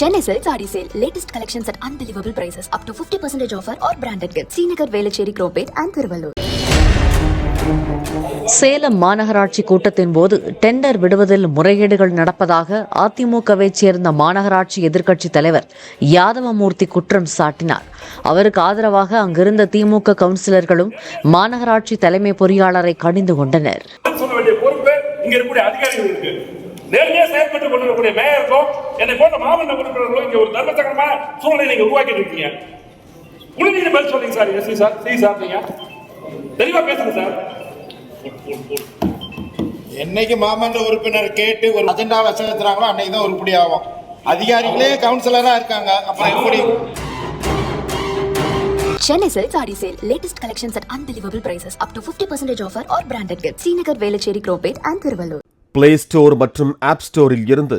Chennai Silk Saree Sale. Latest collections at unbelievable prices. Up to 50% offer or branded gifts. Srinagar, Velachery, Cropate and Thiruvallur. Salem மாநகராட்சி கூட்டத்தின் போது tender விடுவதில் முறைகேடுகள் நடப்பதாக அதிமுகவை சேர்ந்த மாநகராட்சி எதிர்க்கட்சித் தலைவர் யாதவமூர்த்தி குற்றம் சாட்டினார் அவருக்கு ஆதரவாக அங்கிருந்த திமுக கவுன்சிலர்களும் மாநகராட்சி தலைமை பொறியாளரை கடிந்து கொண்டனர் என்னை போன்ற மாவட்ட உறுப்பினர்களும் இங்க ஒரு தர்மசகரமான சூழ்நிலை நீங்க உருவாக்கிட்டு இருக்கீங்க உடனே பதில் சொல்றீங்க sir SC sir C sir நீங்க தெளிவா பேசுங்க சார் என்னைக்கு மாமன்ற உறுப்பினர் கேட்டு ஒரு அஜெண்டாவை செலுத்துறாங்களோ அன்னைக்கு தான் உருப்படி ஆகும் அதிகாரிகளே கவுன்சிலரா இருக்காங்க அப்புறம் எப்படி Chennai Silk Saree Sale. Latest collections at unbelievable prices. Up to 50% offer or branded gifts. Srinagar, Velachery, Cropate and Thiruvallur. Play store மற்றும் ஆப் ஸ்டோரில் இருந்து